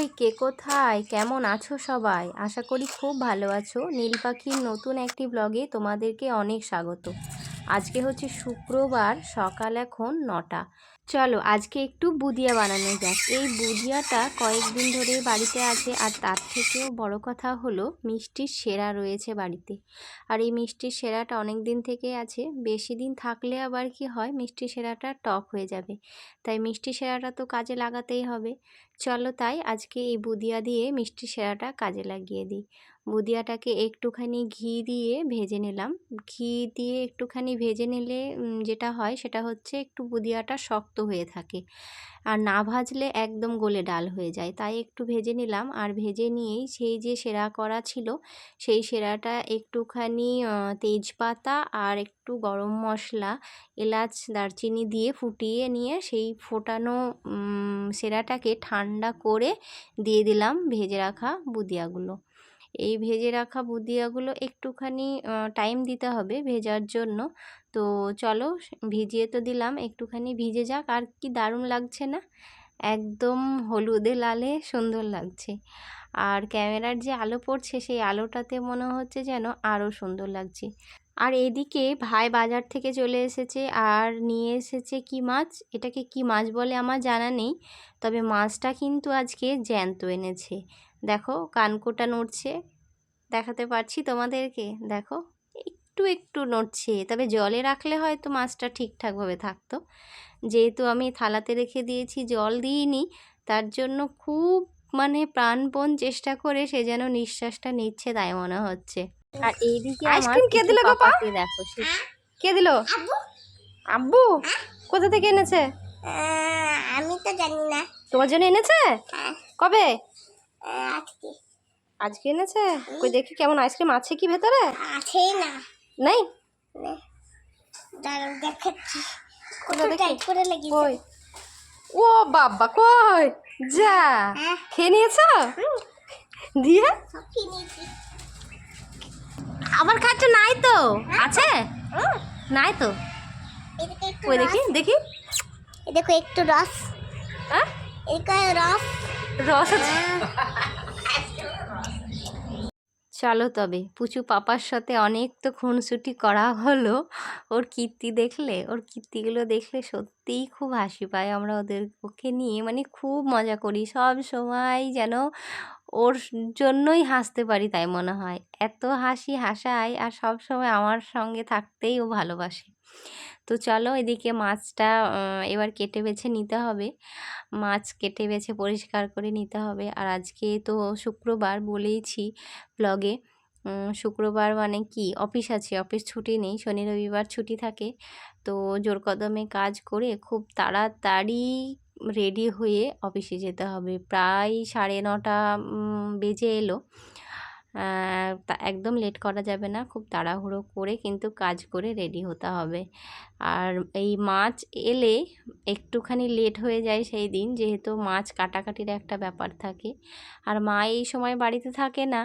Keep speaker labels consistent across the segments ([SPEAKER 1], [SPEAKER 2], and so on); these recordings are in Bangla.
[SPEAKER 1] কই কে কোথায়? কেমন আছো সবাই? আশা করি খুব ভালো আছো। নীল পাখির নতুন একটি ব্লগে তোমাদেরকে অনেক স্বাগত। আজকে হচ্ছে শুক্রবার, সকাল এখন নটা। চলো, আজকে একটু বুদিয়া বানানো যাক। এই বুদিয়াটা কয়েকদিন ধরে বাড়িতে আছে আর তার থেকেও বড় কথা হলো মিষ্টির সেরা রয়েছে বাড়িতে। আর এই মিষ্টির সেরাটা অনেক দিন থেকে আছে। বেশি দিন থাকলে আবার কি হয় মিষ্টি সেরাটা টক হয়ে যাবে। তাই মিষ্টি সেরাটা তো কাজে লাগাতেই হবে। চলো তাই আজকে এই বুদিয়া দিয়ে মিষ্টি সেরাটা কাজে লাগিয়ে দিই। বুদিয়াটাকে একটুখানি ঘি দিয়ে ভেজে নিলাম। ঘি দিয়ে একটুখানি ভেজে নিলে যেটা হয় সেটা হচ্ছে একটু বুদিয়াটা শক্ত হয়ে থাকে। আর না ভাজলে একদম গলে ডাল হয়ে যায়। তাই একটু ভেজে নিলাম। আর ভেজে নিয়েই সেই যে সেরা করা ছিল, সেই সেরাটা একটুখানি তেজপাতা আর একটু গরম মশলা, এলাচ, দারচিনি দিয়ে ফুটিয়ে নিয়ে সেই ফোটানো সেরাটাকে ঠান্ডা করে দিয়ে দিলাম ভেজে রাখা বুদিয়াগুলো এই ভেজে রাখা বুদিয়াগুলো একটুখানি টাইম দিতে হবে ভেজার জন্য। তো চলো, ভিজিয়ে তো দিলাম, একটুখানি ভিজে যাক, আর কি দারুণ লাগছে না? একদম হলুদে লালে সুন্দর লাগছে। আর ক্যামেরার যে আলো পড়ছে, সেই আলোটাতে মনে হচ্ছে যেন আরও সুন্দর লাগছে। আর এদিকে ভাই বাজার থেকে চলে এসেছে আর নিয়ে এসেছে কি মাছ? এটাকে কি মাছ বলে আমার জানা নেই, তবে মাছটা কিন্তু আজকে জ্যান্ত এনেছে। দেখো কানকোটা নড়ছে, দেখাতে পারছি তোমাদেরকে? দেখো, একটু একটু নড়ছে, তবে জলে রাখলে হয়তো মাছটা ঠিকঠাকভাবে থাকতো। যেহেতু আমি থালাতে রেখে দিয়েছি, জল দিইনি, তার জন্য খুব মানে প্রাণপণ চেষ্টা করে সে যেন নিঃশ্বাসটা নিচ্ছে তাই মনে হচ্ছে। আর এইদিকে আইসক্রিম কে দিল গো পা? দেখো কে দিল? আব্বু? কোথা থেকে এনেছে?
[SPEAKER 2] আমি তো জানি না।
[SPEAKER 1] তোমার জন্য এনেছে?
[SPEAKER 2] হ্যাঁ,
[SPEAKER 1] কবে?
[SPEAKER 2] আজকে।
[SPEAKER 1] আজকে এনেছে? কই দেখি কেমন আইসক্রিম আছে কি ভেতরে?
[SPEAKER 2] আছে না।
[SPEAKER 1] নেই?
[SPEAKER 2] দাঁড়াও দেখাচ্ছি।
[SPEAKER 1] কোথা?
[SPEAKER 2] টাইট করে লাগিয়েছে
[SPEAKER 1] কই? ও বাবা কই? যা।
[SPEAKER 2] হ্যাঁ।
[SPEAKER 1] খেয়ে নিয়েছো? দিয়ে?
[SPEAKER 2] সব কিনেছি
[SPEAKER 1] আবার খাচ্ছে নাই তো। আছে? নাই তো।
[SPEAKER 2] রস
[SPEAKER 1] দেখি দেখি
[SPEAKER 2] দেখো। একটু রস।
[SPEAKER 1] হ্যাঁ?
[SPEAKER 2] রস।
[SPEAKER 1] রস আছে। চলো তবে পুচু পাপার সাথে অনেক তো খুনসুটি করা হলো। ওর কীর্তি দেখলে ওর কীর্তিগুলো দেখলে সত্যিই খুব হাসি পায়। আমরা ওদের ওকে নিয়ে মানে খুব মজা করি। সব সময় যেন ওর জন্যই হাসতে পারি তাই মনে হয়। এত হাসি হাসায় আর সব সময় আমার সঙ্গে থাকতেই ও ভালোবাসে। তো চলো এদিকে মাছটা এবার কেটে বেছে নিতে হবে। মাছ কেটে বেছে পরিষ্কার করে নিতে হবে। আর আজকে তো শুক্রবার বলেইছি ব্লগে শুক্রবার মানে কি? অফিস আছে, অফিস ছুটি নেই, শনি রবিবার ছুটি থাকে। তো জোর কদমে কাজ করে খুব তাড়াতাড়ি রেডি হয়ে অফিসে যেতে হবে। প্রায় সাড়ে নটা বেজে এলো। একদম লেট করা যাবে না। খুব তাড়াহুড়ো করে কিন্তু কাজ করে রেডি হতে হবে। আর এই মাছ এলে একটুখানি লেট হয়ে যায় সেই দিন, যেহেতু মাছ কাটাকাটির একটা ব্যাপার থাকে। আর মা এই সময় বাড়িতে থাকে না।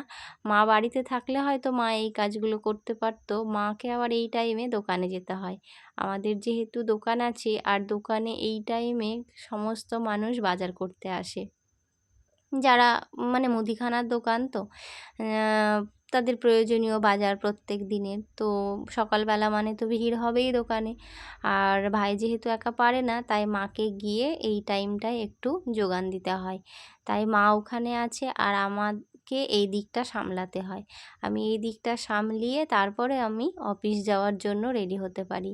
[SPEAKER 1] মা বাড়িতে থাকলে হয়তো মা এই কাজগুলো করতে পারতো। মাকে আবার এই টাইমে দোকানে যেতে হয়। আমাদের যেহেতু দোকান আছে, আর দোকানে এই টাইমে সমস্ত মানুষ বাজার করতে আসে। যারা মানে মুদিখানার দোকান তো তাদের প্রয়োজনীয় বাজার প্রত্যেক দিনের তো সকালবেলা মানে তো ভিড় হবেই দোকানে। আর ভাই যেহেতু একা পারে না, তাই মাকে গিয়ে এই টাইমটায় একটু যোগান দিতে হয়। তাই মা ওখানে আছে আর আমাকে এই দিকটা সামলাতে হয়। আমি এই দিকটা সামলিয়ে তারপরে আমি অফিস যাওয়ার জন্য রেডি হতে পারি।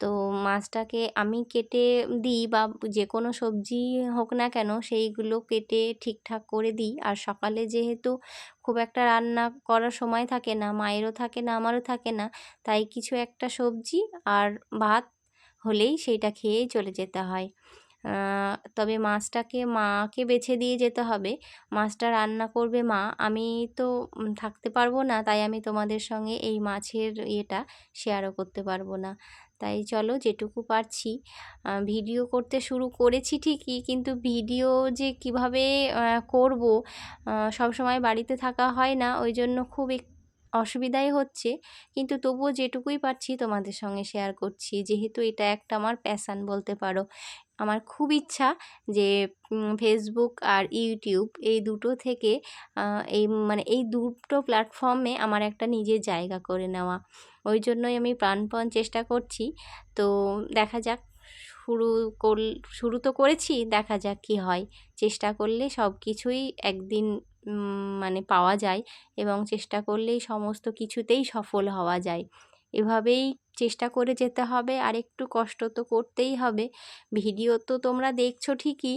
[SPEAKER 1] তো মাছটাকে আমি কেটে দিই বা যে কোনো সবজি হোক না কেন সেইগুলো কেটে ঠিকঠাক করে দিই। আর সকালে যেহেতু খুব একটা রান্না করার সময় থাকে না, মায়েরও থাকে না, আমারও থাকে না, তাই কিছু একটা সবজি আর ভাত হলেই সেইটা খেয়েই চলে যেতে হয়। তবে মাছটাকে মাকে বেছে দিয়ে যেতে হবে। মাছটা রান্না করবে মা। আমি তো থাকতে পারব না, তাই আমি তোমাদের সঙ্গে এই মাছের ইয়েটা শেয়ারও করতে পারব না। তাই চলো, যেটুকু পারছি। ভিডিও করতে শুরু করেছি ঠিকই, কিন্তু ভিডিও যে কীভাবে করব সব সময় বাড়িতে থাকা হয় না। ওই জন্য খুব এক- অসুবিধাই হচ্ছে। কিন্তু তবুও যেটুকুই পারছি তোমাদের সঙ্গে শেয়ার করছি, যেহেতু এটা একটা আমার প্যাশান বলতে পারো। আমার খুব ইচ্ছা যে ফেসবুক আর ইউটিউব এই দুটো থেকে এই মানে এই দুটো প্ল্যাটফর্মে আমার একটা নিজের জায়গা করে নেওয়া। ওই জন্যই আমি প্রাণপণ চেষ্টা করছি। তো দেখা যাক, শুরু কর, শুরু তো করেছি, দেখা যাক কী হয়। চেষ্টা করলে সব কিছুই একদিন মানে পাওয়া যায় এবং চেষ্টা করলেই সমস্ত কিছুতেই সফল হওয়া যায়। এভাবেই চেষ্টা করে যেতে হবে, আর একটু কষ্ট তো করতেই হবে। ভিডিও তো তোমরা দেখছ ঠিকই,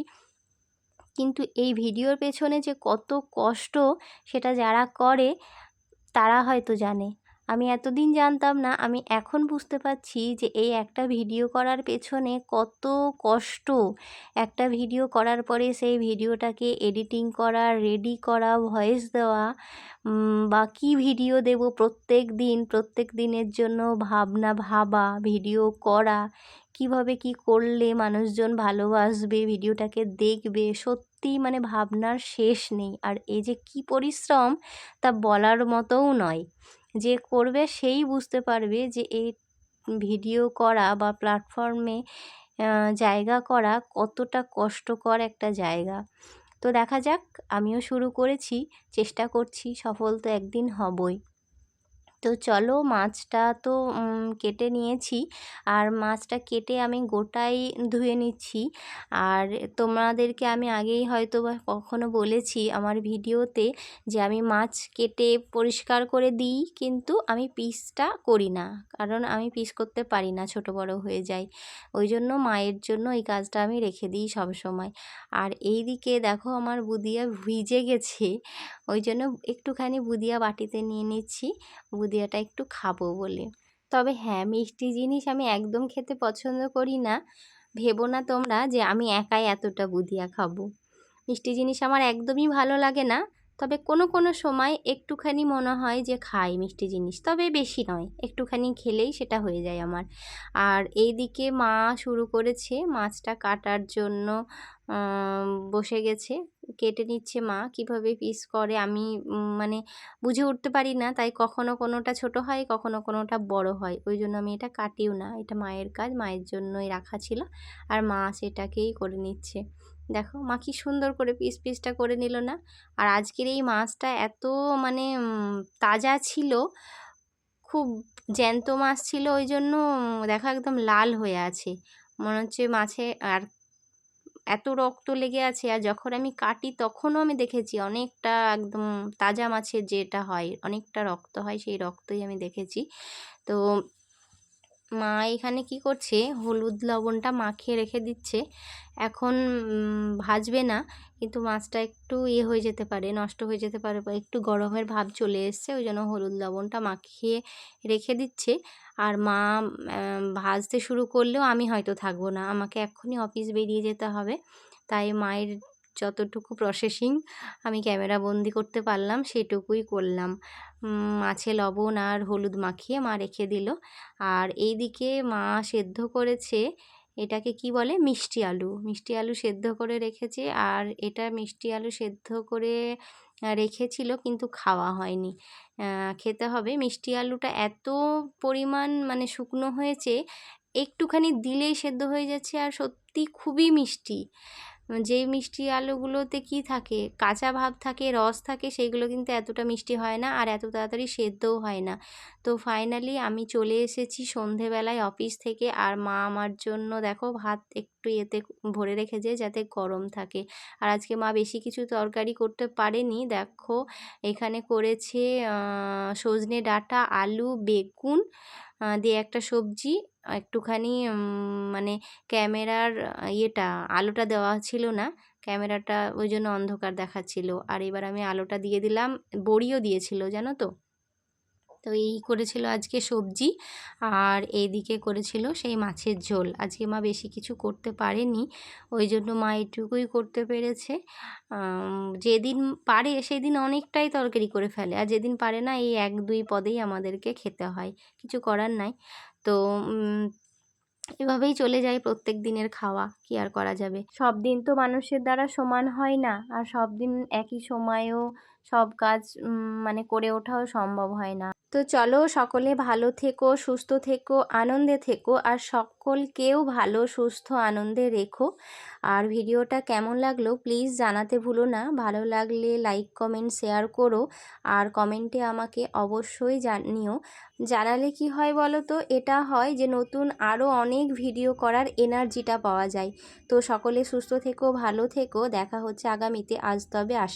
[SPEAKER 1] কিন্তু এই ভিডিওর পেছনে যে কত কষ্ট সেটা যারা করে, তারা হয়তো জানে। আমি এতদিন জানতাম না, আমি এখন বুঝতে পারছি যে এই একটা ভিডিও করার পেছনে কত কষ্ট। একটা ভিডিও করার পরে সেই ভিডিওটাকে এডিটিং করা, রেডি করা, ভয়েস দেওয়া বা কী ভিডিও দেব প্রত্যেক দিন, প্রত্যেক দিনের জন্য ভাবনা ভাবা, ভিডিও করা, কীভাবে কি করলে মানুষজন ভালোবাসবে, ভিডিওটাকে দেখবে, সত্যি মানে ভাবনার শেষ নেই। আর এই যে কি পরিশ্রম, তা বলার মতোও নয়। যে করবে সেই বুঝতে পারবে যে এই ভিডিও করা বা প্ল্যাটফর্মে জায়গা করা কতটা কষ্টকর একটা জায়গা। তো দেখা যাক, আমিও শুরু করেছি, চেষ্টা করছি, সফল তো একদিন হবই। তো চলো মাছটা তো কেটে নিয়েছি। আর মাছটা কেটে আমি গোটাই ধুয়ে নিচ্ছি। আর তোমাদেরকে আমি আগেই হয়তো বা কখনো বলেছি আমার ভিডিওতে যে আমি মাছ কেটে পরিষ্কার করে দিই, কিন্তু আমি পিসটা করি না। কারণ আমি পিস করতে পারি না, ছোট বড় হয়ে যায় ওই জন্য মায়ের জন্য এই কাজটা আমি রেখে দিই সব সময় আর এই দিকে দেখো আমার বুদিয়া ভিজে গেছে। ওই জন্য একটুখানি বুদিয়া বাটিতে নিয়ে নিচ্ছি। বুদিয়াটা একটু খাব বলে। তবে হ্যাঁ মিষ্টি জিনিস আমি একদম খেতে পছন্দ করি না। ভেবো না তোমরা যে আমি একাই এতটা বুদিয়া খাব। মিষ্টি জিনিস আমার একদমই ভালো লাগে না। তবে কোনো কোনো সময় একটুখানি মনে হয় যে খাই মিষ্টি জিনিস, তবে বেশি নয়। একটুখানি খেলেই সেটা হয়ে যায় আমার। আর এই দিকে মা শুরু করেছে মাছটা কাটার জন্য বসে গেছে। কেটে নিচ্ছে মা, কীভাবে পিস করে আমি মানে বুঝে উঠতে পারি না। তাই কখনো কোনোটা ছোট হয়, কখনো কোনোটা বড় হয়। ওই জন্য আমি এটা কাটিও না। এটা মায়ের কাজ, মায়ের জন্যই রাখা ছিল। আর মা সেটাকেই করে নিচ্ছে। দেখো, মা কি সুন্দর করে পিস, পিসটা করে নিল না। আর আজকের এই মাছটা এত মানে তাজা ছিল, খুব জ্যান্ত মাছ ছিল, ওই জন্য দেখো একদম লাল হয়ে আছে। মনে হচ্ছে মাছে আর এত রক্ত লেগে আছে আর যখন আমি কাটি তখনও আমি দেখেছি অনেকটা একদম তাজা মাছের যেটা হয়, অনেকটা রক্ত হয় সেই রক্তই আমি দেখেছি। তো মা এখানে কি করছে? হলুদ লবণটা মাখিয়ে রেখে দিচ্ছে। এখন ভাজবে না, কিন্তু মাছটা একটু ইয়ে হয়ে যেতে পারে, নষ্ট হয়ে যেতে পারে, বা একটু গরমের ভাব চলে এসছে, ওই জন্য হলুদ লবণটা মাখিয়ে রেখে দিচ্ছে। আর মা ভাজতে শুরু করলেও আমি হয়তো থাকব না, আমাকে এক্ষুনি অফিস বেরিয়ে যেতে হবে। তাই মায়ের যতটুকু প্রসেসিং আমি ক্যামেরা বন্দি করতে পারলাম, সেটুকুই করলাম। মাছে লবণ আর হলুদ মাখিয়ে মা রেখে দিল। আর এই দিকে মা সেদ্ধ করেছে এটাকে কি বলে? মিষ্টি আলু। মিষ্টি আলু সেদ্ধ করে রেখেছে আর এটা মিষ্টি আলু সেদ্ধ করে রেখেছিল কিন্তু খাওয়া হয়নি। খেতে হবে। মিষ্টি আলুটা এত পরিমাণ মানে শুকনো হয়েছে, একটুখানি দিলেই সেদ্ধ হয়ে যাচ্ছে আর সত্যি খুবই মিষ্টি। যেই মিষ্টি আলুগুলোতে কি থাকে, কাঁচা ভাব থাকে, রস থাকে, সেইগুলো কিন্তু এতটা মিষ্টি হয় না আর এত তাড়াতাড়ি সেদ্ধও হয় না। তো ফাইনালি আমি চলে এসেছি সন্ধেবেলায় অফিস থেকে আর মা আমার জন্য দেখো ভাত একটু এতে ভরে রেখেছে যাতে গরম থাকে। আর আজকে মা বেশি কিছু তরকারি করতে পারেনি। দেখো এখানে করেছে সজনে ডাঁটা, আলু, বেগুন দিয়ে একটা সবজি একটুখানি মানে ক্যামেরার ইয়েটা আলোটা দেওয়া ছিল না, ক্যামেরাটা ওই জন্য অন্ধকার দেখাচ্ছিল। আর এবার আমি আলোটা দিয়ে দিলাম, বড়িও দিয়েছিল, জানো তো? তো এই করেছিল আজকে সবজি আর এইদিকে করেছিল সেই মাছের ঝোল। আজকে মা বেশি কিছু করতে পারেনি, ওই জন্য মা এটুকুই করতে পেরেছে। যেদিন পারে সেদিন অনেকটাই তরকারি করে ফেলে আর যেদিন পারে না এই এক দুই পদেই আমাদেরকে খেতে হয়, কিছু করার নাই। তো এভাবেই চলে যায় প্রত্যেক দিনের খাওয়া, কি আর করা যাবে? সব দিন তো মানুষের দ্বারা সমান হয় না আর সব দিন একই সময়েও সব কাজ মানে করে ওঠাও সম্ভব হয় না। তো চলো সকলে ভালো থেকো, সুস্থ থেকো, আনন্দে থেকো, আর সকলকেও ভালো, সুস্থ, আনন্দে রেখো। আর ভিডিওটা কেমন লাগল প্লিজ জানাতে ভুলো না। ভালো লাগলে লাইক, কমেন্ট, শেয়ার করো। আর কমেন্টে আমাকে অবশ্যই জানিও। জানালে কি হয় বলো তো? এটা হয় যে নতুন আরও অনেক ভিডিও করার এনার্জিটা পাওয়া যায়। তো সকলে সুস্থ থেকো, ভালো থেকো। দেখা হচ্ছে আগামীতে। আজ তবে আসি।